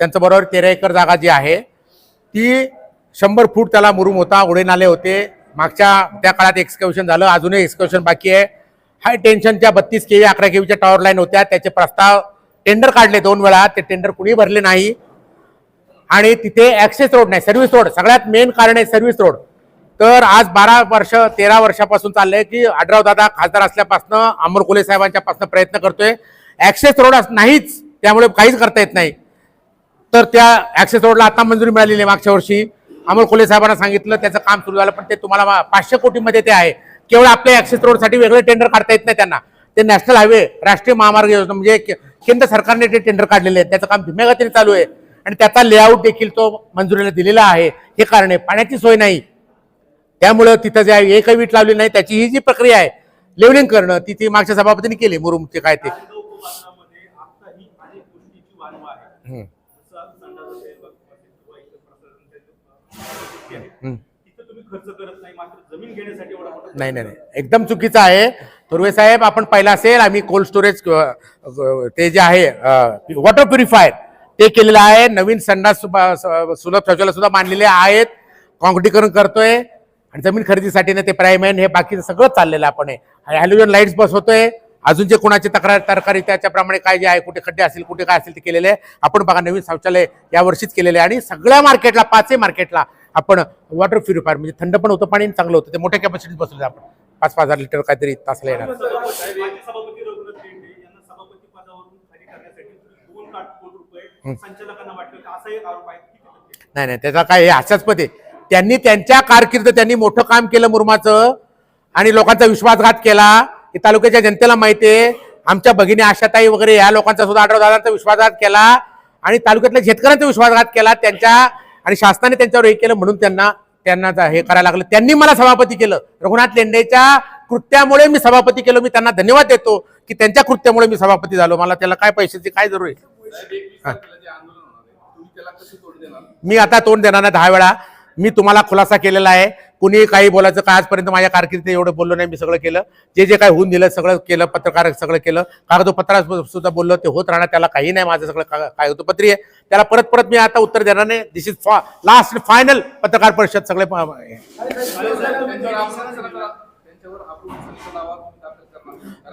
त्यांचं बरोबर तेरा एकर जागा जी आहे ती शंभर फूट त्याला मुरुम होता उडे नाले होते. मागच्या त्या काळात एक्सक्युशन झालं अजूनही एक्सक्युशन बाकी आहे. हाय टेन्शनच्या बत्तीस केवी अकरा केवीच्या टॉवर लाईन होत्या. त्याचे प्रस्ताव टेंडर काढले दोन वेळा. ते टेंडर कुणी भरले नाही. आणि तिथे ॲक्सेस रोड नाही सर्व्हिस रोड सगळ्यात मेन कारण आहे सर्व्हिस रोड तर आज बारा वर्ष तेरा वर्षापासून चाललंय की आडराव दादा खासदार असल्यापासून अमर कोले साहेबांच्या पासून प्रयत्न करतोय. ॲक्सेस रोड नाहीच त्यामुळे काहीच करता येत नाही. तर त्या ऍक्सेस रोडला आता मंजुरी मिळालेली आहे मागच्या वर्षी. अमोल कोल्हे साहेबांना सांगितलं त्याचं काम सुरू झालं पण ते तुम्हाला पाचशे कोटीमध्ये ते आहे. केवळ आपल्या ऍक्सेस रोडसाठी वेगळे टेंडर काढता येत नाही त्यांना. ते नॅशनल हायवे राष्ट्रीय महामार्ग योजना म्हणजे केंद्र सरकारने ते टेंडर काढलेले आहे त्याचं काम धीम्या गतीने चालू आहे. आणि त्याचा लेआउट देखील तो मंजुरीला दिलेला आहे. हे कारण आहे. पाण्याची सोय नाही. त्यामुळं तिथं जे एकही वीट लावली नाही. त्याची ही जी प्रक्रिया आहे लेवलिंग करणं ती ती मागच्या सभापतीने केली मुरुमचे काय ते गावगाव उपवासनामध्ये आत्ताही अनेक गोष्टीची वानवा आहे हम्म. जसं संडास असेल, बाथरूम असेल किंवा इतर प्रसारण असेल, अ, हम्म. तिथं तुम्ही खर्च करत नाही मात्र जमीन घेण्यासाठी एवढा मोठा नाही नाही नाही. एकदम चुकीचं आहे. तुर्वे साहेब आपण पाहिलं असेल आम्ही कोल्ड स्टोरेज ते जे आहे वॉटर प्युरिफायर ते केलेलं आहे. नवीन संडास सुलभ शौचालय सुद्धा मांडलेले आहेत. कॉन्क्रिटीकरण करतोय. आणि जमीन खरेदीसाठी ना ते प्रायमेन हे बाकीचं सगळं चाललेलं आपण. आहे हॅलोजन लाईट्स बसवतोय अजून जे कोणाची तक्रार तरकारी त्याच्याप्रमाणे काय जे आहे कुठे खड्डे असतील कुठे काय असेल ते केलेले आहे. आपण बघा नवीन शौचालय या वर्षीच केलेले आहे. आणि सगळ्या मार्केटला पाचही मार्केटला आपण वॉटर प्युरिफायर म्हणजे थंड पण होतं पाणी चांगलं होतं ते मोठ्या कॅपॅसिटीत बसवले आपण पाच पाच हजार लिटर काहीतरी तासाला येणार. नाही नाही त्याचा काय हे हास्यास्पद आहे. त्यांनी त्यांच्या कारकिर्द त्यांनी मोठं काम केलं मुरमाचं आणि लोकांचा विश्वासघात केला. हे तालुक्याच्या जनतेला माहिती आहे. आमच्या भगिनी आशाताई वगैरे या लोकांचा सुद्धा आढळ दादांचा विश्वासघात केला. आणि तालुक्यातल्या शेतकऱ्यांचा विश्वासघात केला. त्यांच्या आणि शासनाने त्यांच्यावर हे केलं म्हणून त्यांना त्यांना हे करायला लागलं. त्यांनी मला सभापती केलं. रघुनाथ लेंडेच्या कृत्यामुळे मी सभापती केलं. मी त्यांना धन्यवाद देतो की त्यांच्या कृत्यामुळे मी सभापती झालो. मला त्याला काय पैशाची काय जरूर आहे. मी आता तोंड देणार नाही दहा वेळा. मी तुम्हाला खुलासा केलेला आहे. कुणीही काही बोलायचं काय आजपर्यंत माझ्या कारकिर्दीत एवढं बोललो नाही मी सगळं केलं. जे जे काय होऊन दिलं सगळं केलं पत्रकार सगळं केलं. कागदोपत्रात सुद्धा बोललो ते होत राहणार त्याला काही नाही माझं सगळं का- कागदोपत्री आहे. त्याला परत परत मी आता उत्तर देणार नाही. दिस इज लास्ट फायनल पत्रकार परिषद सगळे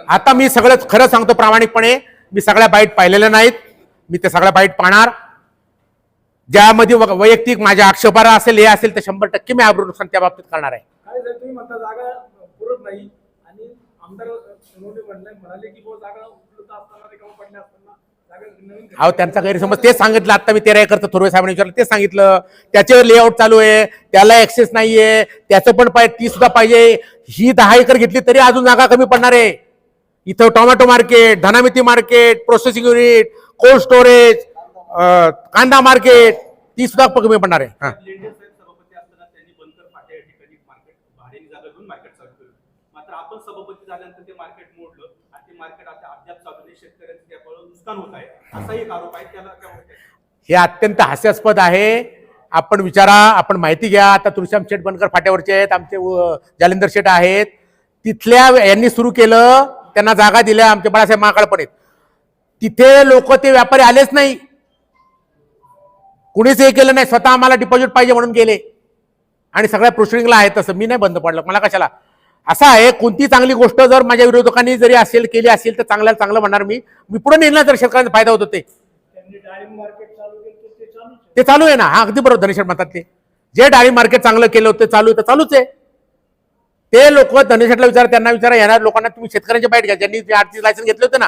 आता मी सगळं खरं सांगतो प्रामाणिकपणे. मी सगळ्या बाईट पाहिलेल्या नाहीत. मी ते सगळ्या बाईट पाहणार. ज्यामध्ये वैयक्तिक माझ्या आक्षेपार्ह असेल हे असेल तर शंभर टक्के मी आब्रू नुकसान त्या बाबतीत करणार आहे. अहो त्यांचा गैरसमज तेच सांगितलं. आता मी तेरा एकरचं थोरवे साहेबांनी विचारलं तेच सांगितलं. त्याच्यावर लेआउट चालू आहे त्याला ऍक्सेस नाहीये त्याचं पण पाहिजे ती सुद्धा पाहिजे. ही दहा एकर घेतली तरी अजून जागा कमी पडणार आहे. इथं tomato market धनामिती market processing unit cold storage कांदा मार्केट ती सुद्धा कमी पडणार आहे. हा? हे अत्यंत हास्यास्पद आहे. आपण विचारा आपण माहिती घ्या. आता तुळशाम शेठ बनकर फाट्यावरचे आहेत आमचे जालिंदर शेठ आहेत. तिथल्या यांनी सुरू केलं त्यांना जागा दिल्या आमचे बाळासाहेब महाकाळ पण आहेत. तिथे लोक ते व्यापारी आलेच नाही. कुणीच हे केलं नाही स्वतः आम्हाला डिपॉझिट पाहिजे म्हणून गेले. आणि सगळ्या प्रोसिडिंगला आहे तसं. मी नाही बंद पडलं. मला कशाला? असं आहे कोणती चांगली गोष्ट जर माझ्या विरोधकांनी जरी असेल केली असेल तर चांगल्याला चांगलं म्हणणार मी. मी पुढे नेलं जर शेतकऱ्यांचा फायदा होतो ते. तर ते चालू आहे ना? हा अगदी बरोबर. धनेश्वर म्हणतात ते. जे डाळी मार्केट चांगलं केलं होतं चालू आहे तर चालूच आहे. ते लोक धनेश्वरला विचारा त्यांना विचारा. येणार लोकांना तुम्ही शेतकऱ्यांचे बाईट घ्या. ज्यांनी आरची लायसन्स घेतले होते ना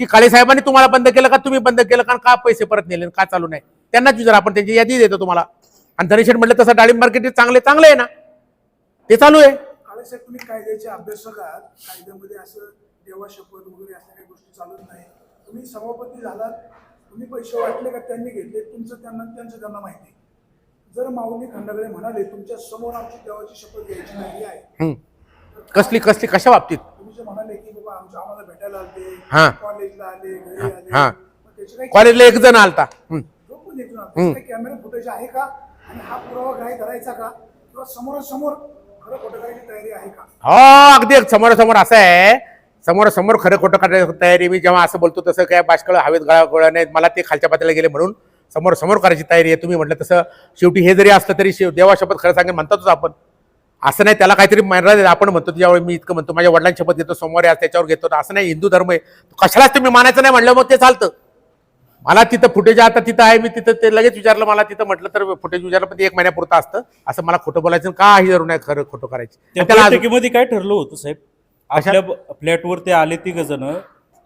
की काळे साहेबांनी तुम्हाला बंद केलं का तुम्ही बंद केलं का का पैसे परत नेले का चालू नाही? त्यांनाच विचारा आपण त्यांची यादी देतो तुम्हाला. आणि धनेश्वर म्हटलं तसं डाळिंब मार्केट चांगले चांगलं आहे ना. ते चालू आहे. तुम्ही कायद्याचे अभ्यासक आहात. कायद्यामध्ये असं देवा शपथ वगैरे अशा काही गोष्टी चालत नाही. तुम्ही सभापती झालात. तुम्ही पैसे वाटले का त्यांनी घेतले? तुमचं त्यांना त्यांचं त्यांना माहिती जर माऊली खंडागळे म्हणाले तुमच्यासमोर आमची देवाची शपथ घ्यायची नाही आहे. कसली कसली कशा बाबतीत? तुम्ही जे म्हणाले की बाबा आमच्या आम्हाला भेटायला हा. आले कॉलेजला आले घरी आले. हा. मग त्याची काही कॉलेजला एक जण आलता. कॅमेरा फुटेज आहे का? आणि हा पुरावा काय करायचा का? किंवा समोरासमोर खरं खोटं करायची तयारी आहे का? हो अगदी समोरासमोर असं आहे. समोरासमोर खरं खोटं काढण्याची तयारी. मी जेव्हा असं बोलतो तसं काय बाष्कळ हवेत गळा गोळा नाही. मला ते खालच्या पातळीला गेले म्हणून समोर समोर करायची तयारी आहे. तुम्ही म्हटलं तसं शेवटी हे जरी असलं तरी शेव देवा शपथ खरं सांगेन म्हणतातच आपण. असं नाही त्याला काहीतरी मर्यादा. आपण म्हणतो त्याच्यावर मी इतकं म्हणतो माझ्या वडिलांची शपथ घेतो सोमवारी आज त्याच्यावर घेतो. असं नाही हिंदू धर्म आहे. कशालाच तुम्ही मानायचं नाही म्हणलं मग ते चालतं. मला तिथं फुटेज आता तिथं आहे मी तिथं ते लगेच विचारलं मला तिथं म्हटलं तर फुटेज विचारलं पण ते एक महिन्यापुरतं असतं. असं मला खोटं बोलायचं काही जरूर नाही खरं खोटं करायचं. त्याला बैठकीमध्ये काय ठरलं होतं साहेब? आपल्या फ्लॅटवर ते आले तिघ जण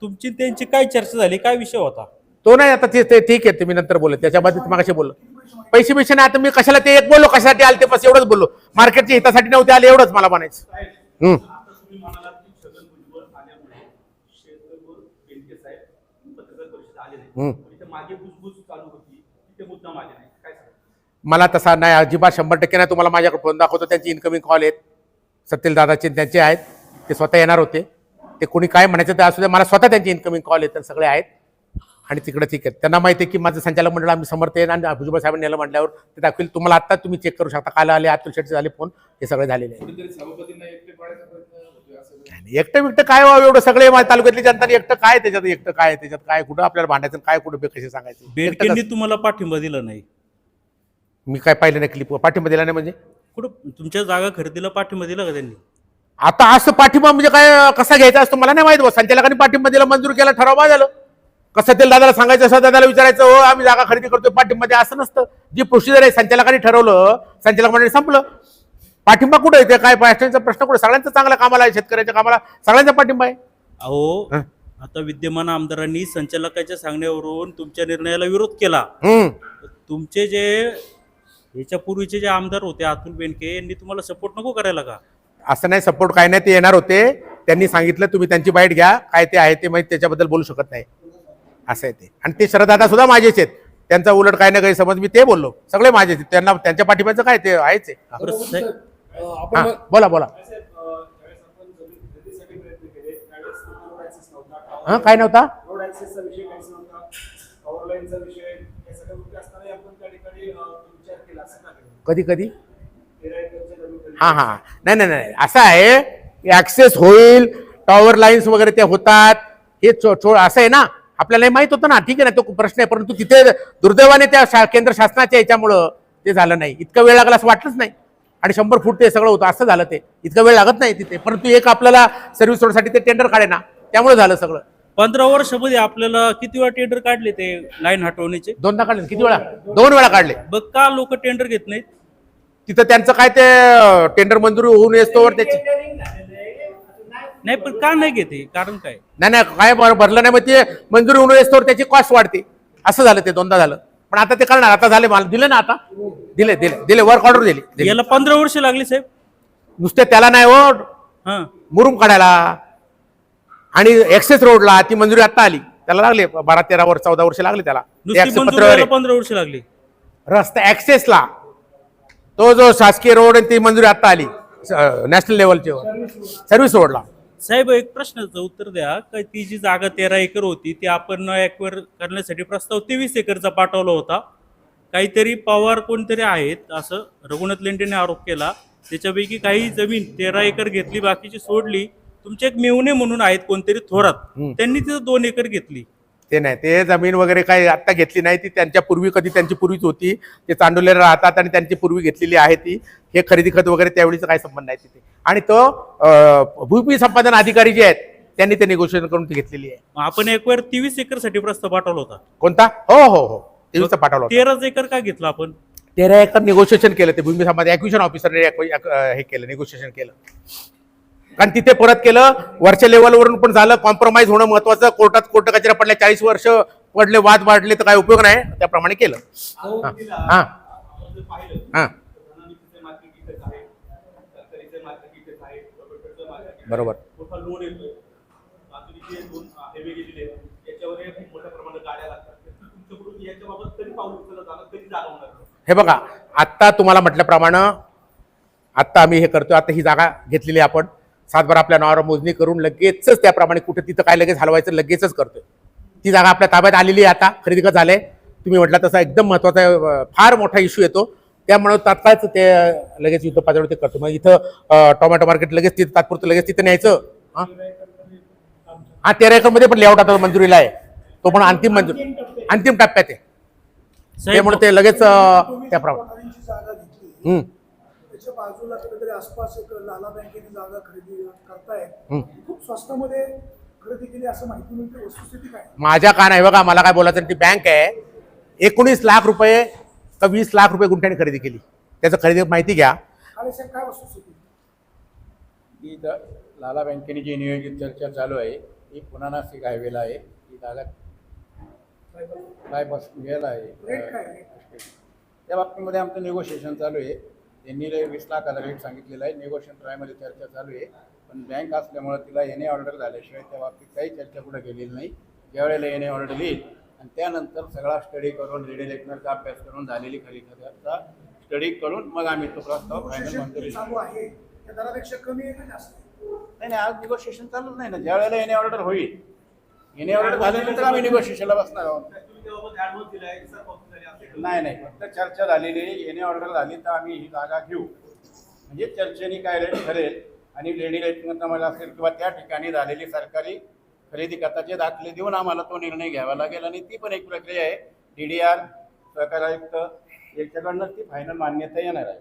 तुमची त्यांची काय चर्चा झाली? काय विषय होता? तो नाही आता ते ते ठीक आहे तुम्ही नंतर बोलत त्याच्यामध्ये मागाशी बोललो. पैसे पैसे नाही आता मी कशाला ते एक बोललो कशासाठी आले ते बस एवढंच बोललो. मार्केटच्या हितासाठी नव्हते आले एवढंच मला म्हणायचं. हम्म. मागे बुजबुज चालू होती नाही. काय मला तसा नाही अजिबात शंभर टक्के नाही. तुम्हाला माझ्याकडे फोन दाखवतो. त्यांची इन्कमिंग कॉल आहेत. सत्यल दादाचे त्यांचे आहेत. ते स्वतः येणार होते. ते कोणी काय म्हणायचं ते असू दे. मला स्वतः त्यांचे इन्कमिंग कॉल आहेत. सगळे आहेत. आणि तिकडे ठीक आहे त्यांना माहिती आहे की माझं संचालक मंडळ आम्ही समर्थ आहे. आणि भुजबळ साहेबांनी याला म्हटल्यावर ते दाखवेल. तुम्हाला आता तुम्ही चेक करू शकता. काल आले अतुल शेटचे झाले फोन हे सगळे झालेले आहे नाही, एकटं बिकटं काय व्हावं एवढं? सगळे माझ्या तालुक्यातली जनता एकटं काय त्याच्यात? एकटं काय त्याच्यात? काय कुठं आपल्याला भांडायचं काय कुठं बे- कसे सांगायचं? एकटं बेडकेंनी कसं? तुम्हाला पाठिंबा दिला नाही. मी काय पाहिलं नाही क्लिप पाठिंबा दिला नाही म्हणजे? कुठं? तुमच्या जागा खरेदीला पाठिंबा दिला का त्यांनी? आता असं पाठिंबा म्हणजे काय कसा घ्यायचा असतो मला नाही माहीत बुवा. संचालकांनी पाठिंबा दिला मंजूर केला ठराव बा झालं. कसं ते दादाला सांगायचं असं दादाला विचारायचं हो आम्ही जागा खरेदी करतोय पाठिंबा द्या असं नसतं. जी प्रोसिजर आहे संचालकांनी ठरवलं संचालक मंडळी संपलं. पाठिंबा कुठे आहे ते काय पाठिंबाचा प्रश्न कुठे? सगळ्यांचा चांगला कामाला आहे शेतकऱ्याच्या कामाला. सगळ्यांचा पाठिंबा आहे. अहो. आता विद्यमान आमदारांनी संचालकाच्या सांगण्यावरून तुमच्या निर्णयाला विरोध केला. तुमचे जे याच्या पूर्वीचे जे आमदार होते अतुल बेनके यांनी तुम्हाला सपोर्ट नको करायला का? असं नाही सपोर्ट काय नाही ते येणार होते. त्यांनी सांगितलं तुम्ही त्यांची बाईट घ्या. काय ते आहे ते माहिती त्याच्याबद्दल बोलू शकत नाही. असं आहे ते. आणि ते शरदादा सुद्धा माझेच आहेत. त्यांचा उलट काय ना काही समज मी ते बोललो. सगळे माझेच त्यांना त्यांच्या पाठिंबाचं काय ते आहेच आहे. हा. बोला बोला. हा काय नव्हता? त्या कधी कधी? हा हा. नाही नाही नाही. असं आहे ऍक्सेस होईल टॉवर लाईन्स वगैरे ते होतात. हे चो चो असं आहे ना? आपल्याला हे माहीत होतं ना? ठीक आहे ना? तो प्रश्न आहे परंतु तिथे दुर्दैवाने त्या शा- केंद्र शासनाच्या याच्यामुळं ते झालं नाही. इतकं वेळ लागला असं वाटलंच नाही. आणि शंभर फूट ते सगळं होतं असं झालं ते. इतकं वेळ लागत नाही तिथे. परंतु एक आपल्याला सर्व्हिस रोडसाठी ते टेंडर काढे ना. त्यामुळे झालं सगळं. पंधरा वर्षामध्ये आपल्याला किती वेळा टेंडर काढले ते लाईन हटवण्याचे दोनदा काढले. किती वेळा? दोन वेळा काढले. बघ का लोक टेंडर घेत नाहीत? तिथं त्यांचं काय ते टेंडर मंजुरी होऊन येतोवर त्याची. नाही पण का नाही घेते कारण काय? नाही नाही काय भर- भरलं नाही मग ते मंजुरी होऊन येतोवर त्याची कॉस्ट वाढते. असं झालं ते दोनदा झालं. पण आता ते करणार आता झाले मला. दिले ना आता? दिले दिले. दिले वर्क ऑर्डर दिली. दिली. याला पंधरा वर्ष लागली साहेब. नुसते त्याला नाही हो हा. मुरुम काढायला. आणि एक्सेस रोडला ती मंजुरी आता आली. त्याला लागले बारा तेरा वर्ष चौदा वर्ष लागले त्याला. ते नुसती access मंजुरी पत्र वगैरे. यायला पंधरा वर्ष लागली. रस्ता ऍक्सेसला तो जो शासकीय रोड आहे ती मंजुरी आता आली नॅशनल लेवलची सर्व्हिस रोडला साहेब एक प्रश्नाचं उत्तर द्या. का ती जी जागा तेरा एकर होती ती आपण एक्वर करण्यासाठी प्रस्ताव तेवीस एकरचा पाठवला होता. काहीतरी पवार कोणतरी आहेत असं रघुनाथ लेंडेने आरोप केला. त्याच्यापैकी काही जमीन तेरा एकर घेतली बाकीची सोडली. तुमचे एक मेवणे म्हणून आहेत कोणतरी थोरात. त्यांनी तिथं दोन एकर घेतली. ते नाही. ते जमीन वगैरे काही आत्ता घेतली नाही ती. त्यांच्या पूर्वी कधी त्यांची पूर्वीच होती. ते चांडोलेला राहतात आणि त्यांची पूर्वी घेतलेली आहे ती. हे खरेदी खत वगैरे त्यावेळीचा काही संबंध नाही तिथे. आणि तो भूमी संपादन अधिकारी जे आहेत त्यांनी ते निगोशिएशन करून ती घेतलेली आहे. आपण एकवर तेवीस एकरसाठी प्रस्ताव पाठवला होता. कोणता? हो हो हो. तेवीसचा पाठवला होता. तेराच एकर का घेतला आपण? तेरा एकर निगोशिएशन केलं ते भूमी संपादन. ॲक्विशन ऑफिसरने हे केलं निगोशिएशन केलं. कारण तिथे परत केलं वरच्या लेवलवरून पण झालं कॉम्प्रोमाइज होणं महत्वाचं. कोर्टात कोर्ट कचऱ्या पडल्या चाळीस वर्ष पडले वाद वाढले तर काय उपयोग नाही. त्याप्रमाणे केलं. हा. हा. बरोबर. हे हे बघा आत्ता तुम्हाला म्हटल्याप्रमाणे आत्ता आम्ही हे करतोय आता ही जागा घेतलेली आपण. सातबार आपल्या नावावर मोजणी करून लगेचच त्याप्रमाणे कुठे तिथं काय लगेच हलवायचं लगेचच करतोय. ती जागा आपल्या ताब्यात आलेली आहे आता खरेदी खत झालंय. तुम्ही म्हटलं तसा एकदम महत्त्वाचा फार मोठा इश्यू येतो. त्यामुळे तात्काळच ते लगेच युद्ध पातळीवर ते करतो. मग इथं टोमॅटो मार्केट लगेच तिथं तात्पुरतं लगेच तिथं न्यायचं. हा? हा तेरा एकरमध्ये पण लेआउट आता मंजुरीला आहे. तो पण अंतिम मंजूर. अंतिम टप्प्यात आहे. त्यामुळे ते लगेच त्याप्रमाणे. त्याच्या बाजूला कुठेतरी आसपास एक लाला बँकेने जागा खरेदी करतायत. खूप स्वस्तामध्ये खरेदी केली असं माहिती मिळते. वस्तुस्थिती काय? माझ्या कान आहे बघा मला काय बोलायचं नाही, ती बँक आहे. एकोणीस लाख रुपये का वीस लाख रुपये गुंठ्याने खरेदी केली. त्याचं खरेदी माहिती घ्या. काय वस्तुस्थिती? ही द लाला बँकेने जी नियोजित चर्चा चालू आहे ही पुन्हा नाशिक हायवेला आहे. ही जागा गेला काय आहे? आहे? त्या बाबतीमध्ये आमचं निगोशिएशन चालू आहे. त्यांनी वीस लाखाचा रेट सांगितलेला आहे. निगोशिएशन ट्रायमध्ये चर्चा चालू आहे. पण बँक असल्यामुळं तिला येणे ऑर्डर झाल्याशिवाय त्या बाबतीत काही चर्चा पुढे गेलेली नाही. ज्यावेळेला येणे ऑर्डर येईल आणि त्यानंतर सगळा स्टडी करून रेडी लेखनाचा अभ्यास करून झालेली खरेदीचा स्टडी करून मग आम्ही तो प्रस्ताव फायनल मंजुरी चालू? नाही नाही आज निगोशिएशन चालूच नाही ना. ज्या वेळेला येणे ऑर्डर होईल. येणे ऑर्डर झाल्यानंतर आम्ही निगोशिएशनला बसणार आहोत. नाही नाही फक्त चर्चा झालेली आहे. येणे ऑर्डर झाली तर आम्ही ही जागा घेऊ. म्हणजे चर्चेने काय रेट ठरेल. आणि लेडी रेट आम्हाला असेल किंवा त्या ठिकाणी झालेली सरकारी खरेदी खताचे दाखले देऊन आम्हाला तो निर्णय घ्यावा लागेल आणि ती पण एक प्रक्रिया आहे. डी डी आर सहकार आयुक्त याच्याकडनं ती फायनल मान्यता येणार आहे.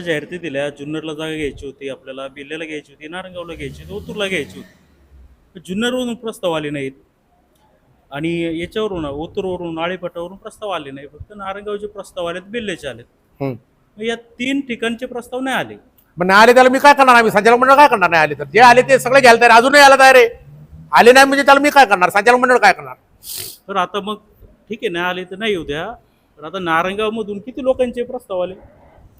जाहिराती दिल्या जुन्नरला जागा घ्यायची होती आपल्याला बिल्ल्याला घ्यायची होती नारंगावला घ्यायची होती ओतूरला घ्यायची होती. जुन्नरवरून प्रस्ताव आले नाहीत. आणि याच्यावरून ओतूरवरून आळेपटावरून प्रस्ताव आले नाही फक्त नारंगावचे प्रस्ताव आलेत बिल्ल्याचे आलेत. मग या तीन ठिकाणचे प्रस्ताव नाही आले. पण नाही आले त्याला मी काय करणार? आम्ही संचालक मंडळ काय करणार नाही आले तर? जे आले ते सगळे घ्यायला तयार अजूनही आला तयार आहे. आले नाही म्हणजे त्याला मी काय करणार? संचालक मंडळ काय करणार? तर आता मग ठीक आहे नाही आले तर नाही येऊ द्या. तर आता नारंगावमधून किती लोकांचे प्रस्ताव आले?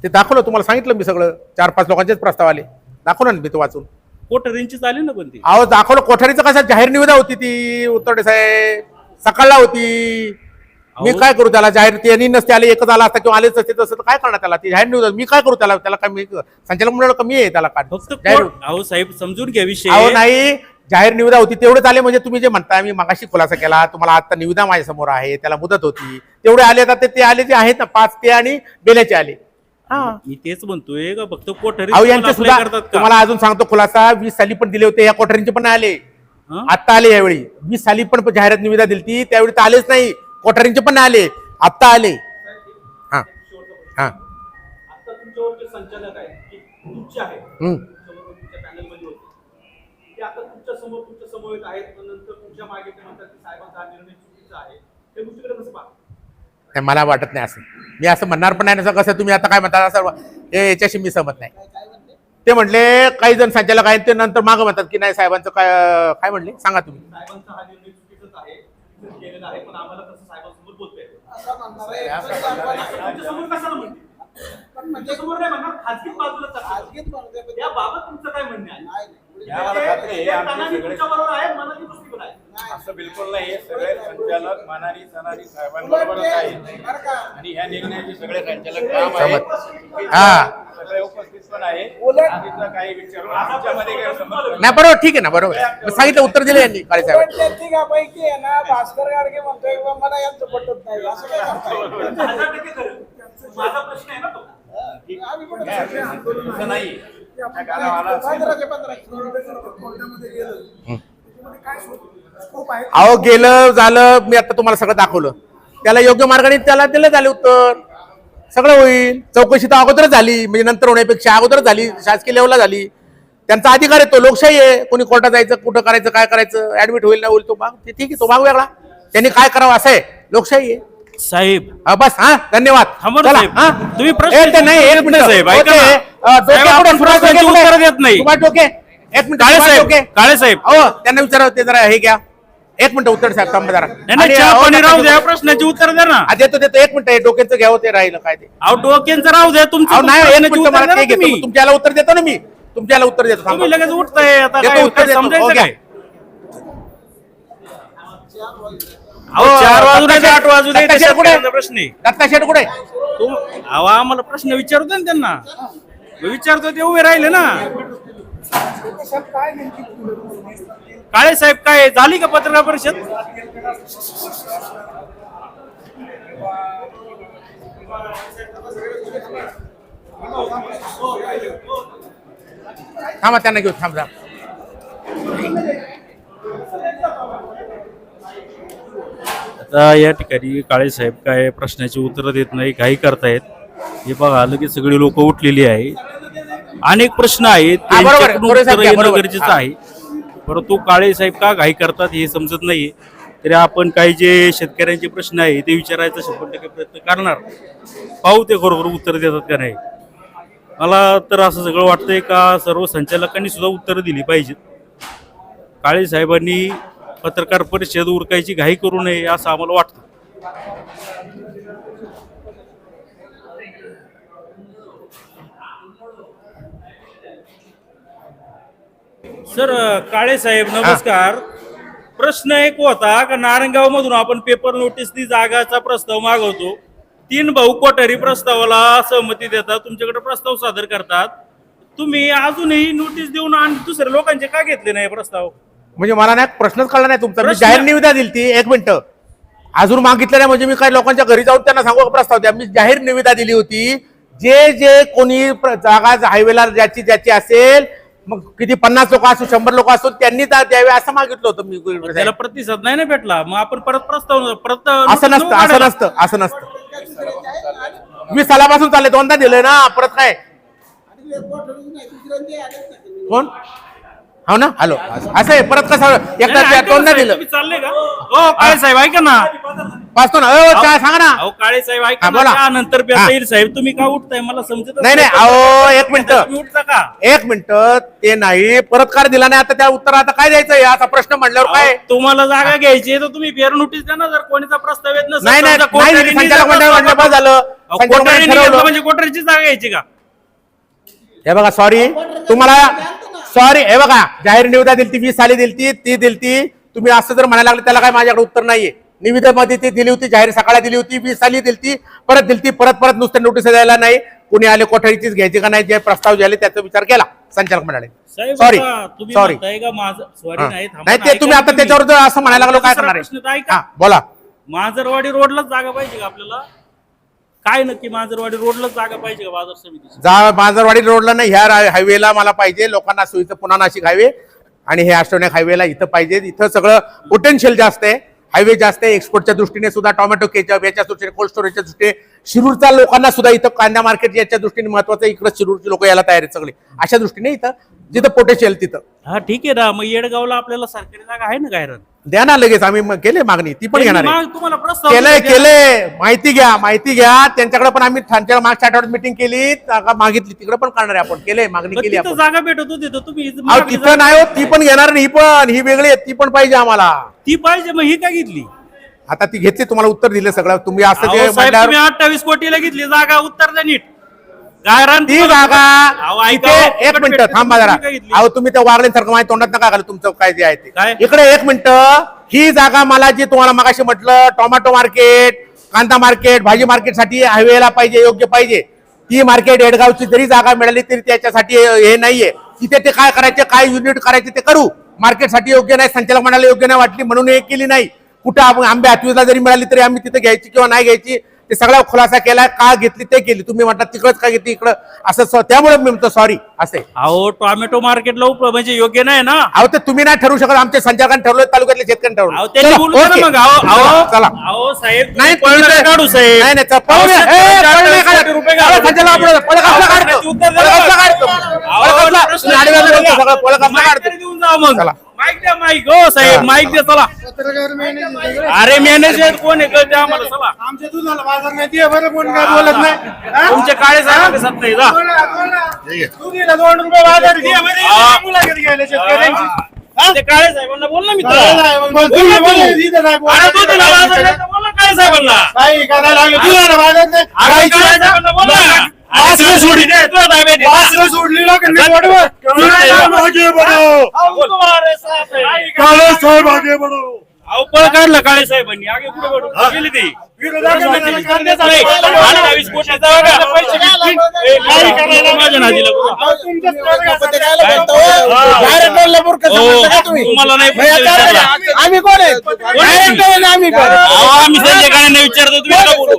ते दाखवलं तुम्हाला सांगितलं मी सगळं. चार पाच लोकांचेच प्रस्ताव आले. दाखवलं ना मी तो वाचून. कोठरींचीच आले ना पण ती? अहो दाखवलं कोठारीचं कसं जाहीर निविदा होती ती उत्तरडे साहेब. सकाळला होती. मी. काय करू त्याला? जाहीर त्यांनी नसते आले एकच आला असता किंवा आलेच असते तसं तर काय करणार त्याला? ती जाहीर निविदा मी काय करू त्याला? त्याला कमी संचालक मंडळ कमी आहे त्याला काय फक्त जाहीर अहो साहेब समजून घ्या विषय. अहो नाही. जाहीर निविदा होती. तेवढेच आले म्हणजे तुम्ही जे म्हणताय मी मागाशी खुलासा केला. तुम्हाला आता निविदा माझ्यासमोर आहे. त्याला मुदत होती. तेवढे आले आता ते- ते आले जे आहेत ना पाच ते आणि बेल्याचे आले. हा. मी तेच म्हणतोय का फक्त कोठरी अहो यांचे सुद्धा तुम्हाला अजून सांगतो खुलासा वीस साली पण दिले होते या कोठारींचे पण नाही आले? आता आले यावेळी. वीस साली पण जाहिरात निविदा दिली ती त्यावेळी तर आलेच नाही. कोठारींचे पण आले. आता आले. हा. हा. आता तुमच्यावर जे संचालक आहेत की तुमचे आहेत. हम्म. तुमच्याबरोबर तुमच्या पॅनलमध्ये होते. ते आता तुमच्यासमोर तुमच्यासमोर येत आहेत पण नंतर तुमच्या मागे ते म्हणतात की साहेबांचा हा निर्णय चुकीचा आहे. त्या गोष्टीकडे कसं पाहता? नाही मला वाटत नाही असं. मी असं म्हणणार पण नाही ना, असं कसं तुम्ही आता काय म्हणता असं हे याच्याशी मी सहमत नाही. ते म्हणले काही जण संचालक आहेत ते नंतर मागं म्हणतात की नाही साहेबांचं काय काय म्हणले? सांगा तुम्ही. साहेबांचा हा निर्णय चुकीचाच आहे. चुकीचं केलेला आहे पण आम्हाला तसं साहेबांसमोर बोलता येतं असं म्हणणार आहे, पण आपण- तुमच्यासमोर कशाला म्हणते पण म्हणजे तुमच्यासमोर नाही म्हणणार खाजगीत बाजूला चर्चा खाजगीत म्हणते, पण- या बाबत तुमचं काय म्हणणे आहे? असं बिलकुल नाही सगळे संचालक मनानी सनानी साहेबांबरोबरच आहेत. बरं का? आणि ह्या निर्णयाचे सगळे संचालक काम आहे हा. सगळे उपस्थित पण आहे काही विचारून आमच्यामध्ये काही संबंध नाही. बरोबर ठीक आहे ना बरोबर. आहे. मी सांगितलं उत्तर दिले यांनी काळे साहेब पण तिघापैकी आहे ना भास्कर गाडगे म्हणतोय "बा, मला यांचं पटत नाही. असं काय खरं? माझा प्रश्न आहे ना तो. आम्ही कुठं नाही ते आपण त्या कालावाला असेल. पंधराचे पंधरा कोर्टामध्ये जर कोर्टामध्ये गेलं त्याच्यामध्ये काय स्कोप आहे अहो गेलं झालं मी आता तुम्हाला सगळं दाखवलं त्याला योग्य मार्गाने त्याला दिलं झाले उत्तर सगळं होईल चौकशी तर अगोदरच झाली म्हणजे नंतर होण्यापेक्षा अगोदरच झाली शासकीय लेवलला झाली त्यांचा अधिकार आहे तो लोकशाही आहे कोणी कोर्टात जायचं कुठं करायचं काय करायचं ऍडमिट होईल ना होईल तो भाग ते ठीक आहे तो भाग वेगळा त्यांनी काय करावं असं आहे लोकशाही आहे साहेब हा, बस हा धन्यवाद थांबा ना चला, साहेब. हा? तुम्ही प्रश्न ते नाही एक मिनिट साहेब. ऐका ओके. ना. अ, डोके साहेब, कुठे? आपण सुभाष डोके प्रश्नांची कुठे? उत्तरं देत नाही. सुभाष डोके एक मिनिट काळे सुभाष साहेब डोके काळे साहेब अहो त्यांना विचारा ते जरा हे घ्या एक मिनिट उत्तर साहेब थांबा जरा. नाही नाही आणि, चहा अहो, पाणी राहू द्या प्रश्नाची उत्तर द्या ना. हा, देतो देतो एक मिनिट हे डोक्याचं घ्यावं ते राहिलं काय ते. अहो डोक्यांचं राहू द्या तुमचं अहो नाही एक प्रश्नाची मिनिट उत्तर मला द्या ते ना घेतो तुम्ही. तुमच्याला उत्तर देतो ना मी. तुमच्याला उत्तर देतो थांबा. तुम्ही लगेच उठताय आता देतो काय उत्तर काय देतो. समजायचं हो, घ्या. काय? अहो चार वाजू दे आठ वाजू दे कुठे? शेतकऱ्यांचा प्रश्न आहे. दत्ता शेठ कुठे? तुम अहो आम्हाला प्रश्न विचारू दे ना त्यांना. मी विचारतो ते उभे राहिले ना. काळे साहेब काय झाली का पत्रकार परिषद थांबा त्यांना घेऊ थांब थांब आता या ठिकाणी काळे साहेब काय प्रश्नाची उत्तरं देत नाही काही करतायत हे बघा लगेच सगळी लोक उठलेली आहे अनेक प्रश्न आहेत हा. त्यांच्याकडून उत्तरं येणं. गरजेचं. आहे परंतु काळे साहेब का घाई करतात हे समजत नाही. तरी आपण काही जे शेतकऱ्यांचे प्रश्न आहे ते विचारायचा शंभर टक्के प्रयत्न करणार. पाहू ते खरोखर उत्तर देतात का नाही. मला तर असं सगळं वाटतंय का सर्व संचालकांनी सुद्धा उत्तरं दिली पाहिजेत. काळे साहेबांनी पत्रकार परिषद उरकायची घाई करू नये असं आम्हाला वाटतं. सर काळे साहेब नमस्कार. प्रश्न एक होता का नारायणगाव मधून आपण पेपर नोटीसनी जागाचा प्रस्ताव मागवतो. तीन भाऊ कोठारी प्रस्तावाला सहमती देतात तुमच्याकडे प्रस्ताव सादर करतात. तुम्ही अजूनही नोटीस देऊन आणि दुसऱ्या लोकांचे का घेतले नाही प्रस्ताव? म्हणजे मला नाही प्रश्नच कळला नाही तुमचा. मी प्रश्न- जाहीर निविदा दिली ती एक मिनिट. अजून मागितलं नाही म्हणजे मी काही लोकांच्या घरी जाऊन त्यांना सांगू का प्रस्ताव द्या? मी जाहीर निविदा दिली होती. जे जे कोणी प्र- जागा हायवेला ज्याची ज्याची असेल मग किती पन्नास लोक असो शंभर लोक असो त्यांनी त्या द्यावे असं मागितलं होतं मी त्याला प्रतिसाद नाही ना भेटला. मग आपण परत प्रस्ताव परत असं नसतं असं नसतं असं नसतं. मी सालापासून चालले दोनदा दिलंय ना परत काय? कोण? हो ना? हॅलो. असं आहे. परत कसं एकदा त्या दोनदा दिलं. चालले का? हो काळे साहेब ऐका ना. पाचतो ना. अहो, चहा सांगा ना. अहो काळे साहेब ऐका हा, ना. बोला. हा. येईल साहेब तुम्ही का उठताय? मला समजत नाही नाही. अहो एक मिनिट. तुम्ही उठता का? एक मिनिट. ते नाही. परत कार दिला नाही. आता त्या उत्तर आता काय द्यायचं असा प्रश्न म्हणल्यावर काय? अहो, तुम्हाला जागा घ्यायची आहे तर तुम्ही फेर नोटीस द्या ना. जर कोणीचा प्रस्ताव येत नसेल नाही नाही. नाही कोठारीने. संचालक जर मंडळ प्रस्ताव म्हणलं बस झालं. अहो, संचालक कोठारीने मंडळ घेतलं ठरवलं. म्हणजे कोठारीची जागा घ्यायची का? हे बघा सॉरी तुम्हाला सॉरी हे बघा जाहीर निविदा दिलती वीस साली दिलती ती दिलती. तुम्ही असं जर म्हणायला लागले त्याला काय माझ्याकडे उत्तर नाहीये. निविदेमध्ये ती दिली होती जाहीर सकाळी दिली होती वीस साली दिलती परत दिलती परत परत नुसते नोटीस द्यायला नाही. कुणी आले कोठारीचीच घ्यायची का नाही जे प्रस्ताव झाले त्याचा विचार केला संचालक साहेब सॉरी सॉरी. नाही ते तुम्ही आता त्याच्यावर असं म्हणायला लागलो काय करणार आहे? बोला. मांजरवाडी रोडलाच जागा पाहिजे का आपल्याला? काय नक्की मांजरवाडी रोडलाच जागा पाहिजे का बाजार समितीची? जा मांजरवाडी रोडला नाही ह्या रा- हायवेला मला पाहिजे लोकांना सोयीचं पुन्हा नाशिक हायवे आणि हे अष्टविनायक हायवेला इथं पाहिजे. इथं सगळं पोटेन्शियल जास्त आहे. हायवे जास्त आहे एक्सपोर्टच्या दृष्टीने सुद्धा टोमॅटो केचप याच्या दृष्टीने कोल्ड स्टोरेजच्या दृष्टीने शिरूरच्या लोकांना सुद्धा इथं कांदा मार्केट याच्या दृष्टीने महत्वाचं आहे. इकडे शिरूरचे लोक यायला तयार आहेत सगळे. अशा दृष्टीने इथं जिथं पोटेन्शियल तिथं. हा ठीक आहे ना. मग येडगावला आपल्याला सरकारी जागा आहे ना गायरन? द्या ना लगेच आम्ही मग केले मागणी ती पण घेणार आहे. मग तुम्हाला प्रस्ताव केलंय द्या. केलंय. माहिती घ्या माहिती घ्या. त्यांच्याकडे पण आम्ही मागच्या आठवड्यात मिटिंग केली जागा मागितली तिकडे पण करणार आहे आपण. केलंय मागणी मग केली तिथं आपण. जागा भेटत होती तर तुम्ही इथं अहो मागणी तिथं जागा- नाही होत ती पण घेणार नाही ही पण ही वेगळी आहे ती पण पाहिजे आम्हाला. ती पाहिजे मग ही का घेतली? आता ती घेतली तुम्हाला उत्तर दिलं सगळं. तुम्ही असं अहो, म्हणल्यावर अठ्ठावीस कोटीला घेतली जागा उत्तर द्या नीट. गायरान ती तुम्हाला- जागा अहो, ऐका, एक मिनिट थांबा तुम्ही जरा घेतली? अहो तुम्ही त्या वागल्यांसारखं माझ्या तोंडात नका घालू तुमचं काय जे आहे काय? ते इकडे एक मिनिट ही जागा मला जी तुम्हाला मगाशी म्हटलं टोमॅटो मार्केट कांदा मार्केट भाजी मार्केटसाठी हायवेला पाहिजे योग्य पाहिजे. ती मार्केट एडगावची जरी जागा मिळाली तरी त्याच्यासाठी हे नाहीये. तिथे ते काय करायचे काय युनिट करायचे ते करू. मार्केटसाठी योग्य नाही संचालक मंडळाला योग्य नाही वाटली म्हणून हे केली नाही. कुठं आपण आंबे हातवीला जरी मिळाली तरी आम्ही तिथे घ्यायची किंवा नाही घ्यायची. ते सगळा खुलासा केला का घेतली ते केली. तुम्ही म्हणता तिकडच का घेतली इकडं. असं त्यामुळे मी म्हणतो सॉरी असे. अहो टोमॅटो मार्केटला म्हणजे योग्य नाही ना? अहो ते तुम्ही नाही ठरवू शकत आमच्या संचालकांनी ठरवलं तालुक्यातले शेतकऱ्यांनी अहो ठरवलं साहेब नाही काढू साहेब. काढत. काढतो? माईक द्या हो साहेब माईक द्या चला. अरे मॅनेजर कोण आहे कळते आम्हाला चला. आमच्या दुधाला बाजार नाही ते बरं कोण काय बोलत नाही. तुमचे काळे साहेब कसत नाही जा. दुधीला दोन रुपये बाजार दे बरं, हा. मुलाखत घ्यायला शेतकऱ्यांची. ते काळे साहेबांना बोल ना मी काय नाही, मग बोल ना तुम्ही तू. बोला, इथं नाही बोला. अरे तू तुला तर बोल ना काळे साहेबांना. काही करायला लागलं, दुधाला बाजार नाही. अरे काळे साहेबांना बोल ना. काळे साहेब. मागे बढो. अहो पळ काढलं काळे साहेबांनी आगे पुढे बढू. गेली ती. हो, तुम्हाला नाही प्रश्न विचारला. आम्ही कोण आहे? ना आम्ही संजय विचारतो तुम्ही का बोलू.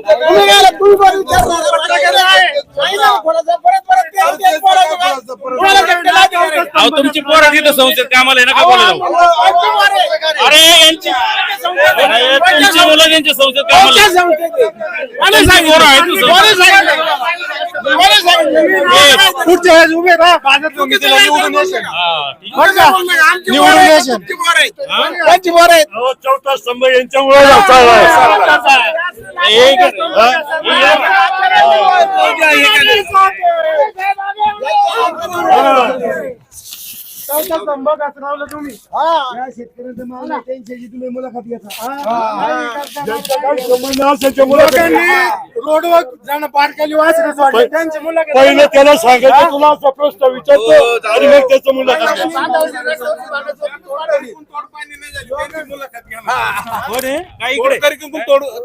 ना, तुमची पोरं तिथं संसद कामाला आहे आहे. अरे यांची अरे, तुमची मुलं त्यांच्या कामाला. संस्थेत आहे? कोणी तुमची पोरं आहेत तू कोणी संसद. सांगितलं? कोणी सांगितलं? ए, पुढच्या वेळेस उभे राहा. चुकीचं नाही बोलू नका. हा, ठीक. बरं का? आमची पोरं आहेत, तुमची पोरं आहेत. कोणची पोरं आहेत? चौथा स्तंभ यांच्यामुळे हे कर. चौथा स्तंभ घसरावलं तुम्ही या शेतकऱ्यांचं माल नाही, त्यांच्याशी तुम्ही मुलाखत घेता लोकांनी रोडवर जाणं पाटकाली वाचणं सोडलं त्यांची मुलाखत पहिलं त्याला सांगायचं तुला असा प्रश्न विचारतो आणि मग त्याचं मुलाखत इकडे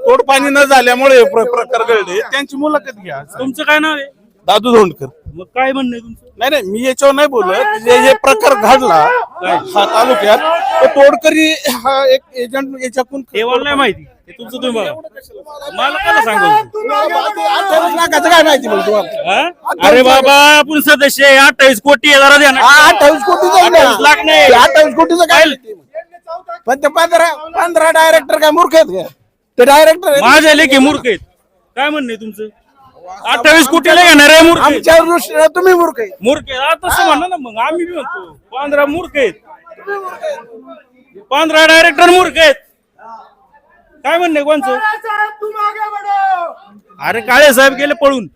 तोड पाणी न झाल्यामुळे हे प्र- प्रकार घडले त्यांची मुलाखत घ्या तुमचं काय नाव आहे दादू धोंडकर. मग काय म्हणणं आहे तुमचं? नाही नाही मी याच्यावर नाही बोलत. जे हे प्रकार घडला हा तालुक्यात. तो तोडकरी हा एक एजंट याच्याकून हे मला नाही माहिती. हे तुमचं तुम्ही बघा. मला काय सांगू? अठ्ठावीस लाखाचं काय माहिती मग तुम्हाला? हा? अरे बाबा आपण सदस्य आहे. अठ्ठावीस कोटी आहे, जरा द्या ना हा, अठ्ठावीस कोटीचं. अठ्ठावीस लाख नाही. अठ्ठावीस कोटीचं काय पण ते पंधरा पंधरा डायरेक्टर काय मूर्ख आहेत का? ते डायरेक्टर माझ्या लेखी मूर्ख आहेत. काय म्हणणं आहे तुमचं? अठ्ठावीस कोटीला घेणार आहे मूर्ख. आमच्या दृष्टीने तुम्ही मूर्ख आहे. मूर्ख आता तसं म्हणा ना मग आम्ही बी म्हणतो पंधरा मूर्ख आहेत पंधरा डायरेक्टर मूर्ख आहेत काय म्हणणे कोणचं? अरे काळे साहेब गेले पळून.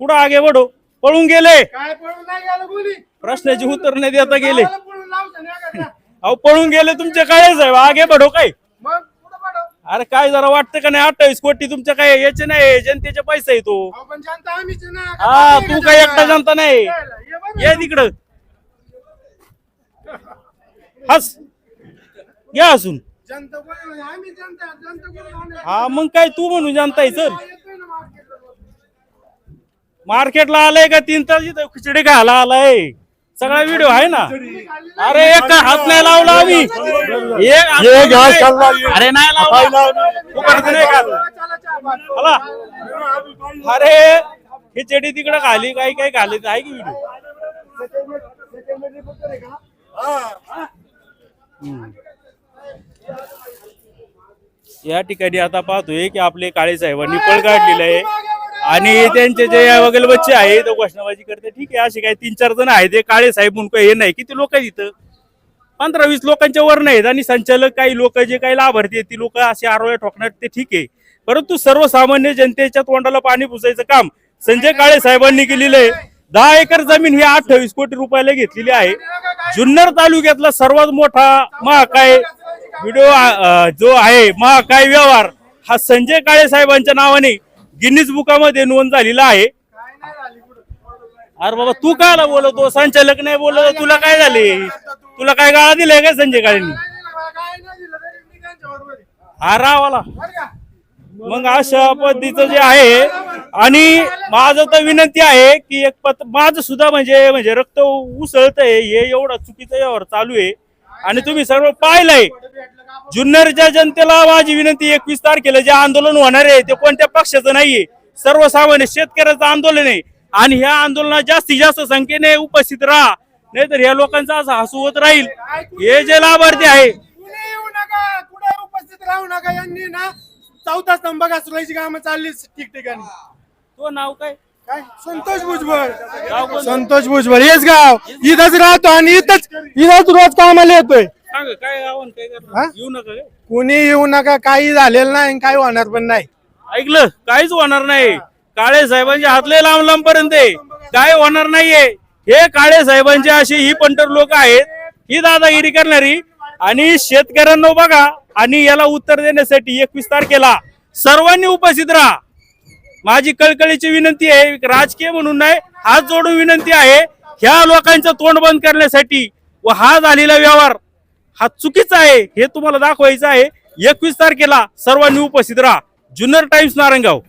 कुठं आगे बडो पळून गेले. काय पळून नाही गेलं कोणी प्रश्नाची उत्तर नाही देता गेले? अहो पळून गेले तुमचे काळे साहेब. आगे बडो काय? अरे काय जरा वाटतं का नाही? अठ्ठावीस कोटी तुमच्या काय याचे नाही जनतेचे पैसे आहे तो. आपण जनता आम्हीच आहे ना. हा तू काय एकटा जनता? नाही. ये बघ. ये तिकडं. हस. घ्या असून जनता कोणी आम्ही जनता जनता कोणी आम्ही- हा मग काय तू म्हणून चल. येतोय ना market ला. मार्केटला आलाय का तीन तास इथं? खिचडी खायला आलाय. सगळा व्हिडिओ आहे ना? अरे एक हात नाही लावला आम्ही? एक हात हे घास नाही. खाल्ला. अरे नाही लावला. नाही खाल्लं. अरे खिचडी तिकडे खाली काही काही खाली आहे की व्हिडिओ या ठिकाणी आता पाहतोय की आपले काळे साहेबांनी पळ काढलेलं आहे. आणि त्यांचे जे वगैरे बच्चे आहे तो घोषणाबाजी करते ठीक आहे असे काही तीन चार जण आहेत ते काळे साहेब म्हणून काही हे नाही किती लोक आहेत इथं? पंधरा वीस लोकांच्या वर नाहीत आणि संचालक काही लोक जे काही लाभार्थी आहेत ती लोक असे आरोळे ठोकणार ते ठीक आहे. परंतु सर्वसामान्य जनतेच्या तोंडाला पाणी पुसायचं काम संजय काळे साहेबांनी केलेलं आहे. दहा एकर जमीन ही अठ्ठावीस कोटी रुपयाला घेतलेली आहे. जुन्नर तालुक्यातला सर्वात मोठा महाकाय व्हिडिओ जो आहे महाकाय व्यवहार हा संजय काळे साहेबांच्या नावाने गिनीज बुकामध्ये नोंद झालेला आहे. अरे बाबा तू काय बोलतो संचालक नाही बोलत तुला काय झाले? तुला काय गाळा दिलाय का संजय काळेंनी? हा रावाला मग अशा पद्धतीचं जे आहे आणि माझं तर विनंती आहे की एक पत माझं सुद्धा म्हणजे म्हणजे रक्त उसळत आहे हे एवढा चुकीचा व्यवहार चालू आहे. आणि तुम्ही सर्व पाहिलंय. जुन्नरच्या जनतेला माझी विनंती एकवीस तारखेला जे आंदोलन होणार आहे ते कोणत्या पक्षाचं नाहीये. सर्वसामान्य शेतकऱ्याचं आंदोलन आहे. आणि ह्या आंदोलनात जास्तीत जास्त संख्येने उपस्थित राहा. नाहीतर ह्या लोकांचा असं हसू होत राहील. हे जे लाभार्थी आहे. कुणी येऊ नका कुठे उपस्थित राहू नका यांनी ना. चौथा स्तंभ घसरायची कामं चालली ठिकठिकाणी. तो नाव काय? काय? संतोष भुजबळ? संतोष भुजबळ. हेच गाव. इथंच राहतो आणि इथंच इथंच रोज कामाला येतोय. सांग काय गावन काय करणार? येऊ नका काय? कुणी येऊ नका काही झालेलं नाही काही होणार पण नाही. ऐकलं? काहीच होणार नाही. काळे साहेबांच्या हातले लांब लांब पर्यंत आहे. काय होणार नाहीये. हे काळे साहेबांचे अशी ही पंटर लोक आहेत. ही दादागिरी करणारी. आणि शेतकऱ्यांना बघा आणि याला उत्तर देण्यासाठी एकवीस तारखेला सर्वांनी उपस्थित राहा. माझी कळकळीची विनंती आहे राजकीय म्हणून नाही हात जोडून विनंती आहे ह्या लोकांचं तोंड बंद करण्यासाठी व हा झालेला व्यवहार हा चुकीचा आहे हे तुम्हाला दाखवायचं आहे. एकवीस तारखेला सर्वांनी उपस्थित राहा. जुन्नर टाइम्स नारंगाव.